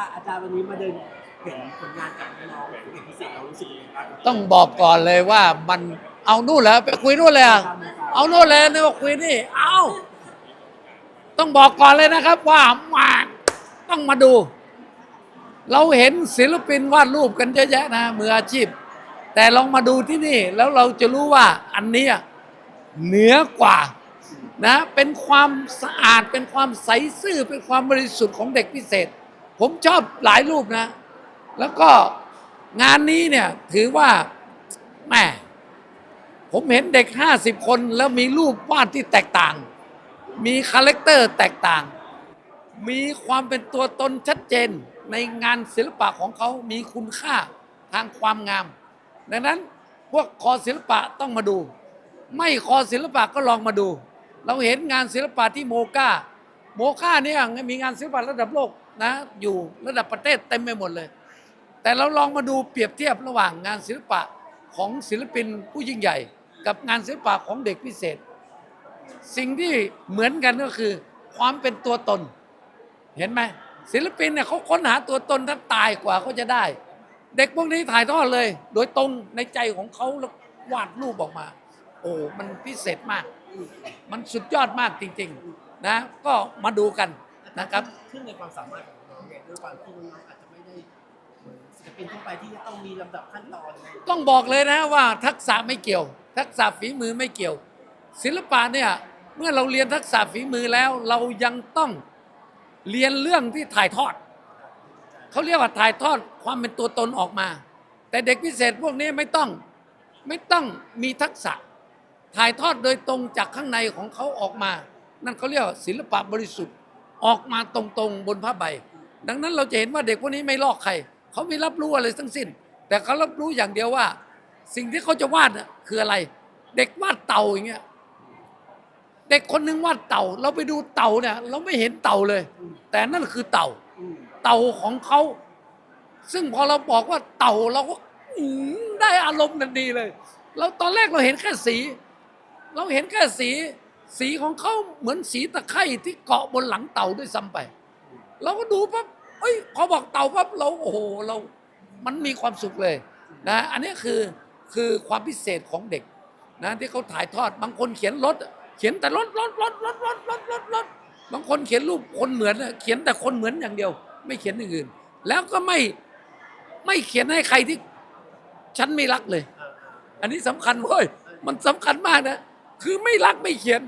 ค่ะอาจารย์วันนี้มาเดินเห็นผลงานกับน้องเด็กพิเศษเรารู้สึกยังไงบ้างต้องบอกก่อนเลยว่ามันเอานู่นแล้วไปคุยนู่นเลยอะเอานู่นเลยนี่ว่าคุยนี่ เอาต้องบอกก่อนเลยนะครับว่ามาต้องมาดู เราเห็นศิลปินวาดรูปกันเยอะแยะนะมืออาชีพ แต่ลองมาดูที่นี่ แล้วเราจะรู้ว่าอันนี้เหนือกว่านะเป็นความสะอาดเป็นความใสซื่อเป็นความบริสุทธิ์ของเด็กพิเศษ ผมชอบหลายรูปนะ แล้วก็งานนี้เนี่ยถือว่าแหม่ผมเห็นเด็ก50คนแล้วมีรูปวาดที่แตกต่าง มีคาแรคเตอร์แตกต่าง มีความเป็นตัวตนชัดเจนในงานศิลปะของเขามีคุณค่าทางความงาม ดังนั้นพวกคอศิลปะต้องมาดู ไม่คอศิลปะก็ลองมาดู เราเห็นงานศิลปะที่โมกาโมกาเนี่ยมีงานศิลปะระดับโลก นะอยู่ระดับประเทศเต็มไปหมดเลย แต่เราลองมาดูเปรียบเทียบระหว่างงานศิลปะของศิลปินผู้ยิ่งใหญ่ กับงานศิลปะของเด็กพิเศษ สิ่งที่เหมือนกันก็คือ ความเป็นตัวตน เห็นไหมศิลปินเนี่ยเขาค้นหาตัวตนทั้งตายกว่าเขาจะได้ เด็กพวกนี้ถ่ายทอดเลย โดยตรงในใจของเขาแล้ววาดรูปออกมา โอ้มันพิเศษมาก มันสุดยอดมากจริง ๆ นะ ก็มาดูกัน นะครับ ขึ้นในความสามารถของน้องเนี่ยด้วยความที่น้องๆอาจจะไม่ได้เหมือนศิลปินทั่วไปที่จะต้องมีลำดับขั้นตอนในต้องบอกเลยนะว่าทักษะไม่เกี่ยว ทักษะฝีมือไม่เกี่ยว ศิลปะเนี่ยเมื่อเราเรียนทักษะฝีมือแล้วเรายังต้องเรียนเรื่องที่ถ่ายทอดเขาเรียกว่าถ่ายทอดความเป็นตัวตนออกมา แต่เด็กพิเศษพวกนี้ไม่ต้องไม่ต้องมีทักษะ ถ่ายทอดโดยตรงจากข้างในของเขาออกมา นั่นเขาเรียกว่าศิลปะบริสุทธิ์ ออกมาตรงๆบนผ้าใบ ดังนั้นเราจะเห็นว่าเด็กพวกนี้ไม่ลอกใคร เขาไม่รับรู้อะไรทั้งสิ้น แต่เขารับรู้อย่างเดียวว่า สิ่งที่เขาจะวาดน่ะคืออะไร เด็กวาดเต่าอย่างเงี้ยเด็กคนหนึงวาดเต่า เราไปดูเต่าเนี่ย เราไม่เห็นเต่าเลย แต่นั่นคือเต่า เต่าของเขา ซึ่งพอเราบอกว่าเต่าเราก็ได้อารมณ์ทันทีเลย เราตอนแรกเราเห็นแค่สี เราเห็นแค่สี สีของเขาเหมือนสีตะไคร่ที่เกาะบนหลังเต่าด้วยซ้ำไป เราก็ดูปั๊บเอ้ยพอบอกเต่าปั๊บเราโอ้โหเรา มันมีความสุขเลยนะอันนี้คือคือความพิเศษของเด็กนะที่เขาถ่ายทอดบางคนเขียนรถเขียนแต่รถรถรถรถรถรถรถรถบางคนเขียนรูปคนเหมือนน่ะเขียนแต่คนเหมือนอย่างเดียว ไม่เขียนอย่างอื่น แล้วก็ไม่ไม่เขียนให้ใครที่ฉันไม่รักเลยอ่าอันนี้สำคัญเว้ยมันสำคัญมากนะ คือไม่รักไม่เขียน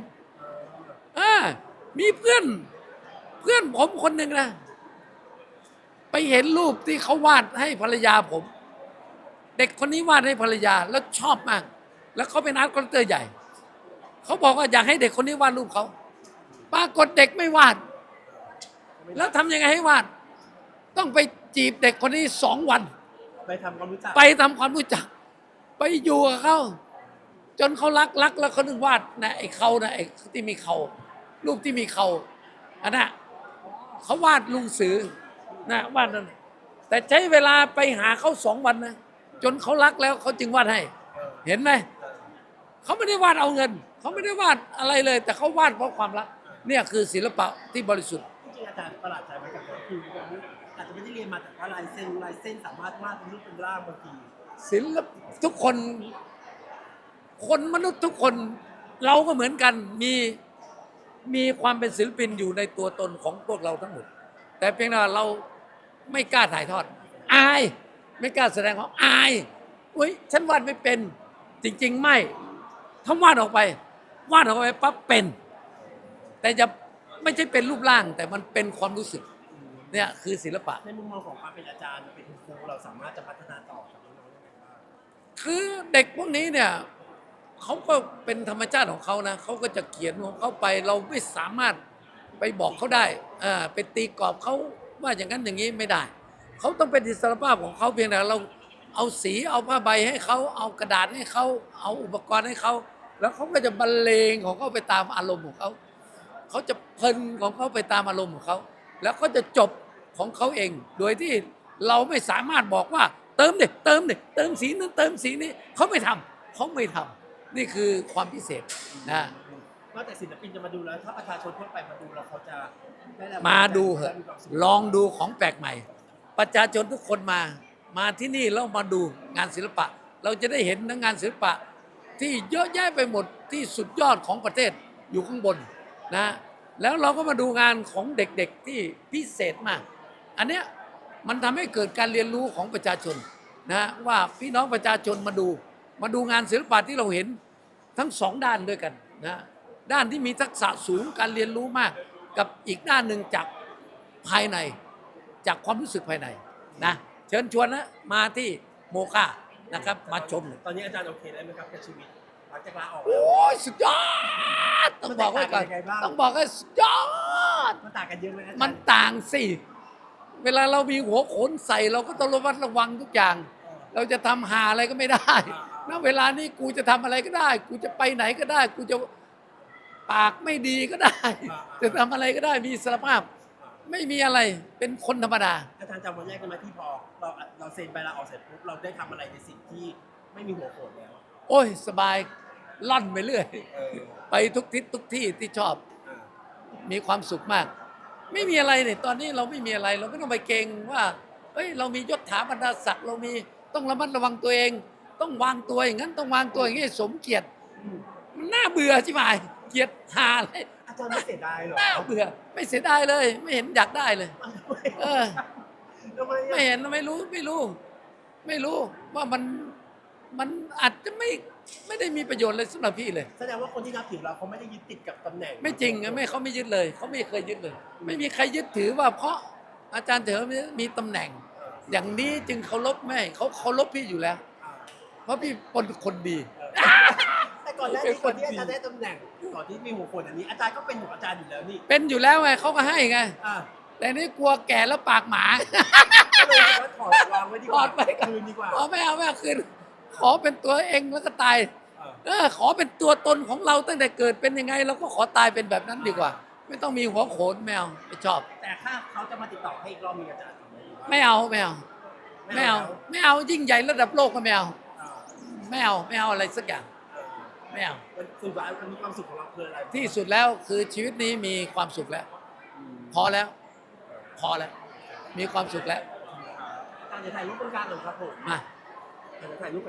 อ่ามีเพื่อนเพื่อนผมคนหนึ่งนะ ไปเห็นรูปที่เขาวาดให้ภรรยาผม เด็กคนนี้วาดให้ภรรยาแล้วชอบมาก แล้วเขาเป็นอาร์ตคอลเลกเตอร์ใหญ่ เขาบอกว่าอยากให้เด็กคนนี้วาดรูปเขาปรากฏเด็กไม่วาด แล้วทำยังไงให้วาด ต้องไปจีบเด็กคนนี้สองวัน ไปทำความรู้จัก ไปทำความรู้จัก ไปอยู่กับเขา จนเขารักรักแล้วเขานึกวาดนะไอ้เขานะไอ้ที่มีเขารูปที่มีเขาอันน่ะเขาวาดลุงสือนะวาดนั่นแต่ใช้เวลาไปหาเขาสองวันนะจนเขารักแล้วเขาจึงวาดให้ เห็นไหมเขาไม่ได้วาดเอาเงินเขาไม่ได้วาดอะไรเลย แต่เขาวาดเพราะความรักเนี่ยคือศิลปะที่บริสุทธิ์จริงๆอาจารย์ประหลาดใจเหมือนกับว่าคือวันนี้อาจจะไม่ได้เรียนมาแต่ว่าลายเส้นลายเส้นสามารถวาดเป็นรูปเป็นร่างบางทีศิลปทุกคน คนมนุษย์ทุกคนเราก็เหมือนกันมีมีความเป็นศิลปินอยู่ในตัวตนของพวกเราทั้งหมด แต่เพียงแต่ว่าเราไม่กล้าถ่ายทอด อาย ไม่กล้าแสดงความอายอุ้ยฉันวาดไม่เป็นจริง ๆ ไม่ถ้าวาดออกไป วาดออกไปปั๊บเป็น แต่จะไม่ใช่เป็นรูปร่าง แต่มันเป็นความรู้สึกเนี่ยคือศิลปะ ในมุมมองของความเป็นอาจารย์เป็นครูเราสามารถจะพัฒนาต่อกับน้องๆยังไงบ้างคือเด็กพวกนี้เนี่ย เขาก็เป็นธรรมชาติของเขานะเขาก็จะเขียนของเขาไป เราไม่สามารถไปบอกเขาได้อ่าไปตีกรอบเขาว่าอย่างนั้นอย่างนี้ไม่ได้ เขาต้องเป็นอิสรภาพของเขาเพียงแต่เราเอาสีเอาผ้าใบให้เขาเอากระดาษให้เขาเอาอุปกรณ์ให้เขาแล้วเขาก็จะบรรเลงของเขาไปตามอารมณ์ของเขาเขาจะเพลินของเขาไปตามอารมณ์ของเขาแล้วก็จะจบของเขาเอง โดยที่เราไม่สามารถบอกว่าเติมเด็เติมเด็เติมสีนั้นเติมสีนี้เขาไม่ทำเขาไม่ทำ นี่คือความพิเศษนะ นอกจากศิลปินจะมาดูแล้ว ถ้าประชาชนทั่วไปมาดูแล้วเขาจะได้แรงมาดูเหอะมีความสุขลองดูของแปลกใหม่ ประชาชนทุกคนมา มาที่นี่แล้วมาดูงานศิลปะ เราจะได้เห็นทั้งงานศิลปะ ที่เยอะแยะไปหมดที่สุดยอดของประเทศอยู่ข้างบนนะ แล้วเราก็มาดูงานของเด็กๆที่พิเศษมาก อันเนี้ยมันทำให้เกิดการเรียนรู้ของประชาชนนะว่าพี่น้องประชาชนมาดู มาดูงานศิลปะที่เราเห็นทั้งสองด้านด้วยกันนะด้านที่มีทักษะสูงการเรียนรู้มาก กับอีกด้านหนึ่งจากภายในจากความรู้สึกภายในนะเชิญชวนนะมาที่โมคานะครับมาชมตอนนี้อาจารย์โอเคแล้วไหมครับกับชีวิตหลังจากลาออกโอ้ยสุดยอดต้องบอกไว้ก่อนมันแตกต่างยังไงบ้างต้องบอกว่าสุดยอดมันต่างกันเยอะไหมอาจารย์มันต่างสิเวลาเรามีหัวโขนใส่เราก็ต้องระมัดระวังทุกอย่าง เราจะทำหาอะไรก็ไม่ได้ ณเวลานี้กูจะทำอะไรก็ได้ กูจะไปไหนก็ได้ กูจะปากไม่ดีก็ได้ จะทำอะไรก็ได้มีอิสรภาพ ไม่มีอะไรเป็นคนธรรมดาอาจารย์จำวันแรกได้ไหมที่พอเราเราเซ็นใบลาออกเสร็จปุ๊บเราได้ทำอะไรในสิ่งที่ไม่มีหัวโขนแล้ว โอ้ยสบายล่อนไปเรื่อยเออไปทุกทิศทุกที่ที่ชอบอ่ามีความสุขมาก ไม่มีอะไรเนี่ยตอนนี้เราไม่มีอะไร เราไม่ต้องไปเกรงว่าเฮ้ยเรามียศถาบรรดาศักดิ์เรามีต้องระมัดระวังตัวเอง ต้องวางตัวอย่างนั้นต้องวางตัวอย่างนี้ให้สมเกียรติมันน่าเบื่อใช่ไหมเกลียรติหาเลยอาจารย์ไม่เสียดายเหรอน่าเบื่อ ไม่เสียดายเลย ไม่เห็นอยากได้เลย เออทำไมไม่อะเห็นไม่รู้ไม่รู้ ไม่รู้ว่ามันมันอาจจะไม่ไม่ได้มีประโยชน์เลยสำหรับพี่เลยแสดงว่าคนที่นับถือเราเขาไม่ได้ยึดติดกับตำแหน่ง ไม่จริงอะไม่เขาไม่ยึดเลยเขาไม่เคยยึดเลย ไม่มีใครยึดถือว่า เพราะอาจารย์เถอะมีตำแหน่งเอออย่างนี้จึงเคารพไม่เขาเคารพพี่อยู่แล้วอ่า เพราะพี่เป็นคนดี แต่ก่อนหน้าเป็นี้นคก่อนนที่อาดีจารย์ได้ตำแหน่งก่อนที่มีหัวโขนอันนี้อาจารย์ก็เป็นของอาจารย์อยู่แล้วนี่เป็นอยู่แล้วไงเขาก็ให้ไง อ่าแต่นี่กลัวแก่แล้วปากหมา ก็เลยรู้สึกว่าถอดวางไว้ดีกว่าถอดไว้ก่อน คืนดีกว่าอ๋อไม่เอาไม่เอาคืนขอเป็นตัวเองแล้วก็ตาย เออเออขอเป็นตัวตนของเราตั้งแต่เกิดเป็นยังไง เราก็ขอตายเป็นแบบนั้นดีกว่า ไม่ต้องมีหัวโขนแมวไม่ชอบ แต่ถ้าเขาจะมาติดต่อให้อีกรอบมีอาจารย์ทำไหมไม่เอาไม่เอาไม่เอาไม่เอายิ่งใหญ่ระดับโลกก็ไม่เอาอ่า ไม่เอาไม่เอาอะไรสักอย่างเออไม่เอามันสุดท้ายมันมีความสุขของเราคืออะไรที่สุดแล้วคือชีวิตนี้มีความสุขแล้วอืมพอแล้ว พอแล้ว มีความสุขแล้วอาจารย์จะถ่ายรูปตรงกลางหน่อยครับผมมาอาจารย์จะถ่ายรูป